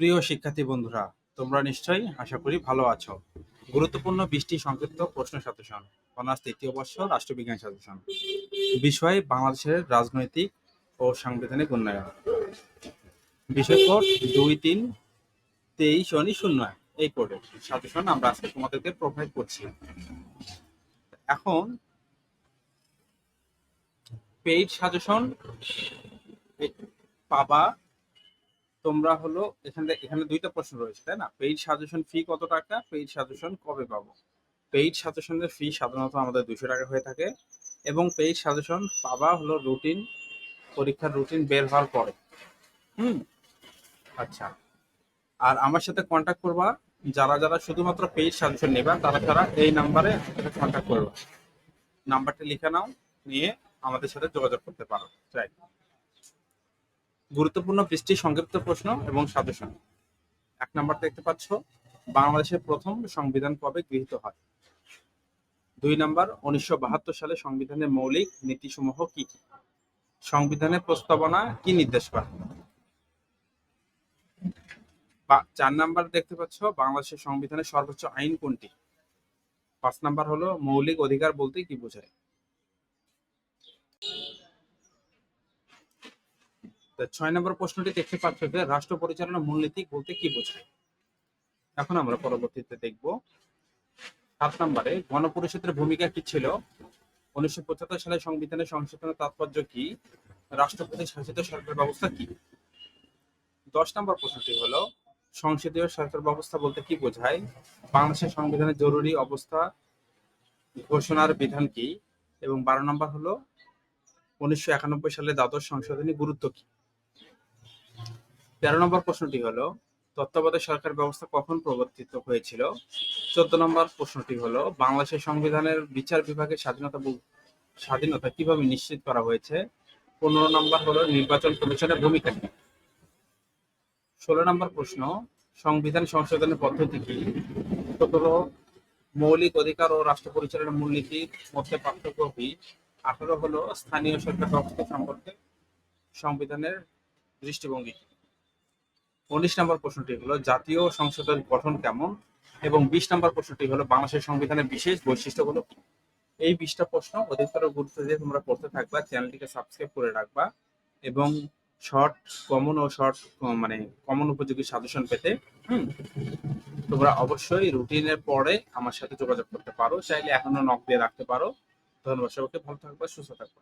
প্রিয় শিক্ষার্থী বন্ধুরা, তোমরা নিশ্চয়ই আশা করি ভালো আছো। গুরুত্বপূর্ণ বৃষ্টি সংক্ষিপ্ত প্রশ্ন সাজেশন, অনার্স তৃতীয় বর্ষ রাষ্ট্রবিজ্ঞান সাজেশন। বিষয়, বাংলাদেশের রাজনৈতিক ও সাংবিধানিক উন্নয়ন। বিষয় কোড দুই তিন তেইশ উনিশ শূন্য এই কোডে সাজেশন আমরা আজকে তোমাদেরকে প্রোভাইড করছি। এখন পেইড সাজেশন পাবা তোমরা হলো এখানে এখানে দুইটা প্রশ্ন রয়েছে, তাই না? পেইড সাজেশন ফি কত টাকা? পেইড সাজেশন কবে পাবো? পেইড সাজেশনের ফি সাধারণত আমাদের দুশো টাকা হয়ে থাকে এবং পেইড সাজেশন পাবা হলো রুটিন পরীক্ষার রুটিন বের হওয়ার পরে। হুম? আচ্ছা। আর আমার সাথে কন্ট্যাক্ট করবা, যারা যারা শুধুমাত্র পেইড সাজেশন নেবা, তারা তারা এই নাম্বারে কন্ট্যাক্ট করবা। নাম্বারটা লিখে নাও, নিয়ে আমাদের সাথে যোগাযোগ করতে পারো। রাইট গুরুত্বপূর্ণ বৃষ্টি সংক্ষিপ্ত প্রশ্ন এবং সাজেশন। এক নম্বর দেখতে পাচ্ছ, বাংলাদেশের প্রথম সংবিধান কবে গৃহীত হয়? দুই নম্বর, উনিশশো বাহাত্তর সালে সংবিধানের মৌলিক নীতিসমূহ কি কি? সংবিধানের প্রস্তাবনা কি নির্দেশ করে? চার নাম্বার দেখতে পাচ্ছ, বাংলাদেশের সংবিধানের সর্বোচ্চ আইন কোনটি? পাঁচ নাম্বার হলো, মৌলিক অধিকার বলতে কি বোঝায়? ছয় নম্বর প্রশ্নটি দেখতে পাচ্ছ যে রাষ্ট্র পরিচালনা মূলনীতি বলতে কি বোঝায়? এখন আমরা পরবর্তীতে দেখব। সাত নম্বরে, গণপরিষদের ভূমিকা কি ছিল? উনিশশো পঁচাত্তর সালে সংবিধানের সংশোধনের তাৎপর্য কি? রাষ্ট্রপতি শাসিত সরকার ব্যবস্থা কি? দশ নম্বর প্রশ্নটি হলো, সংসদীয় সরকার ব্যবস্থা বলতে কি বোঝায়? বাংলাদেশের সংবিধানের জরুরি অবস্থা ঘোষণার বিধান কি? এবং বারো নম্বর হলো, উনিশশো একানব্বই সালে দ্বাদশ সংশোধনী গুরুত্ব কি? তেরো নম্বর প্রশ্নটি হলো, তত্ত্বাবধায়ক সরকার ব্যবস্থা কখন প্রবর্তিত হয়েছিল? চোদ্দ নম্বর প্রশ্নটি হলো, বাংলাদেশের সংবিধানের বিচার বিভাগের স্বাধীনতা স্বাধীনতা কীভাবে নিশ্চিত করা হয়েছে? পনেরো নম্বর হলো, নির্বাচন কমিশনের ভূমিকা কি? ষোলো নম্বর প্রশ্ন, সংবিধান সংশোধনের পদ্ধতি কি? সতেরো, মৌলিক অধিকার ও রাষ্ট্র পরিচালনার মূলনীতির মধ্যে পার্থক্য কি? আঠারো হলো, স্থানীয় সরকার ব্যবস্থা সম্পর্কে সংবিধানের দৃষ্টিভঙ্গি কি? উনিশ নম্বর প্রশ্নটি হলো, জাতীয় সংসদের গঠন কেমন? এবং বিশ নম্বর প্রশ্নটি হলো, বাংলাদেশের সংবিধানের বিশেষ বৈশিষ্ট্যগুলো? এই বিশটা প্রশ্ন অধিকতর গুরুত্ব দিয়ে তোমরা পড়তে থাকবা, চ্যানেলটিকে সাবস্ক্রাইব করে রাখবা এবং শর্ট কমন ও শর্ট মানে কমন উপযোগী সাজেশন পেতে, হুম? তোমরা অবশ্যই রুটিনের পরে আমার সাথে যোগাযোগ করতে পারো, চাইলে এখনও নক দিয়ে রাখতে পারো। ধন্যবাদ সবাইকে, ভালো থাকবা, সুস্থ থাকবা।